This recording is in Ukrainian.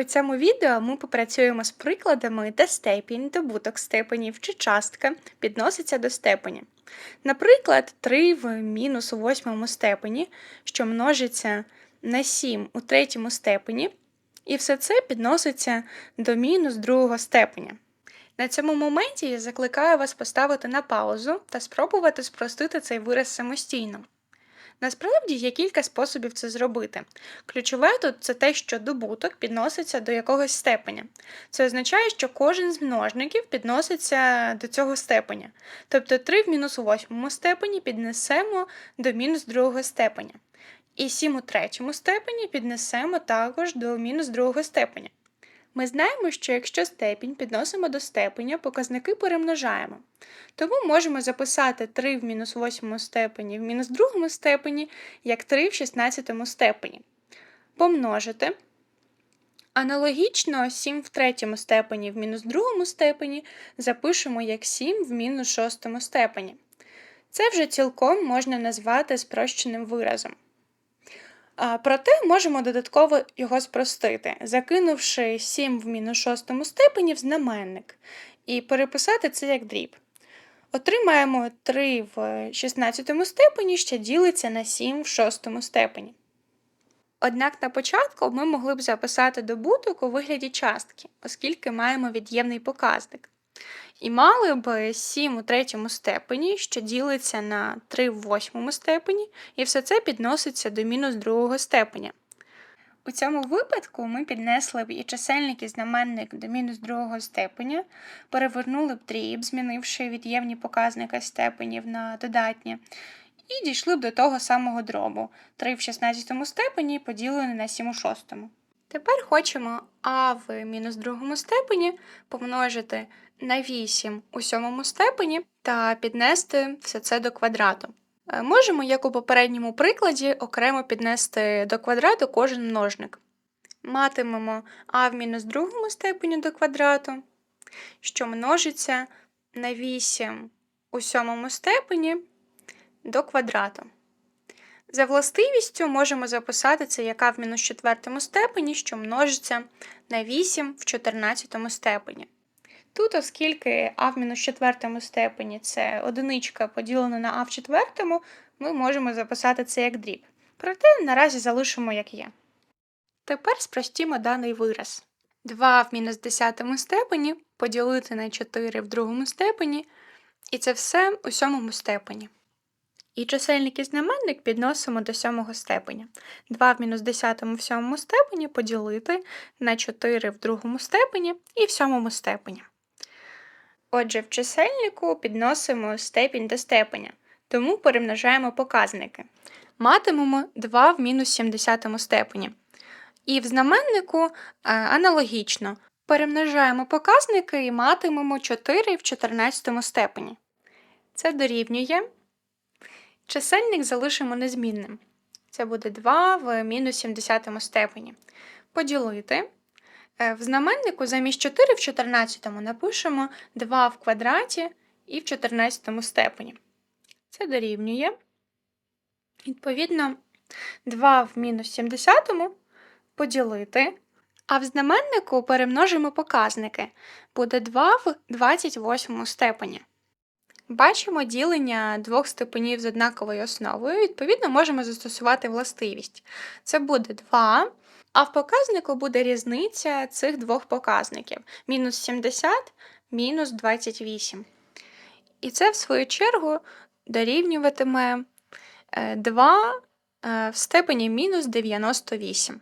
У цьому відео ми попрацюємо з прикладами, де степінь, добуток степенів чи частка підноситься до степені. Наприклад, 3 в мінус у восьмому степені, що множиться на 7 у третьому степені, і все це підноситься до мінус другого степеня. На цьому моменті я закликаю вас поставити на паузу та спробувати спростити цей вираз самостійно. Насправді є кілька способів це зробити. Ключове тут це те, що добуток підноситься до якогось степеня. Це означає, що кожен з множників підноситься до цього степеня. Тобто 3 в мінус восьмому степені піднесемо до мінус другого степеня. І 7 у третьому степені піднесемо також до мінус другого степеня. Ми знаємо, що якщо степінь підносимо до степеня, показники перемножаємо. Тому можемо записати 3 в мінус 8 степені в мінус другому степені, як 3 в 16 степені. Помножити. Аналогічно 7 в третьому степені в мінус другому степені запишемо як 7 в мінус шостому степені. Це вже цілком можна назвати спрощеним виразом. Проте можемо додатково його спростити, закинувши 7 в мінус шостому степені в знаменник, і переписати це як дріб. Отримаємо 3 в 16 степені, що ділиться на 7 в шостому степені. Однак на початку ми могли б записати добуток у вигляді частки, оскільки маємо від'ємний показник. І мали б 7 у третьому степені, що ділиться на 3 в восьмому степені, і все це підноситься до мінус другого степеня. У цьому випадку ми піднесли б і чисельник і знаменник до мінус другого степеня, перевернули б дріб, змінивши від'ємні показники степенів на додатні, і дійшли б до того самого дробу 3 в 16 степені поділене на 7 у шостому. Тепер хочемо а в мінус другому степені помножити на 8 у сьомому степені та піднести все це до квадрату. Е, Можемо, як у попередньому прикладі, окремо піднести до квадрату кожен множник. Матимемо а в мінус другому степені до квадрату, що множиться на 8 у сьомому степені до квадрату. За властивістю можемо записати це як а в мінус четвертому степені, що множиться на 8 в 14 степені. Тут, оскільки а в мінус четвертому степені це одиничка поділена на а в четвертому, ми можемо записати це як дріб. Проте наразі залишимо як є. Тепер спростімо даний вираз. 2 в мінус десятому степені поділити на 4 в другому степені, і це все у сьомому степені. І чисельник і знаменник підносимо до сьомого степеня. 2 в мінус десятому в сьомому степені поділити на 4 в другому степені і в сьомому степені. Отже, в чисельнику підносимо степінь до степеня, тому перемножаємо показники. Матимемо 2 в мінус 70 степені. І в знаменнику е, аналогічно перемножаємо показники і матимемо 4 в 14 степені. Це дорівнює. Чисельник залишимо незмінним. Це буде 2 в мінус 70 степені. Поділити. Е, В знаменнику замість 4 в 14 напишемо 2 в квадраті і в 14 степені. Це дорівнює. Відповідно, 2 в мінус 70 поділити. А в знаменнику перемножимо показники. Буде 2 в 28 степені. Бачимо ділення двох степенів з однаковою основою, відповідно, можемо застосувати властивість. Це буде 2, а в показнику буде різниця цих двох показників: мінус 70, мінус 28. І це, в свою чергу, дорівнюватиме 2 в степені мінус 98.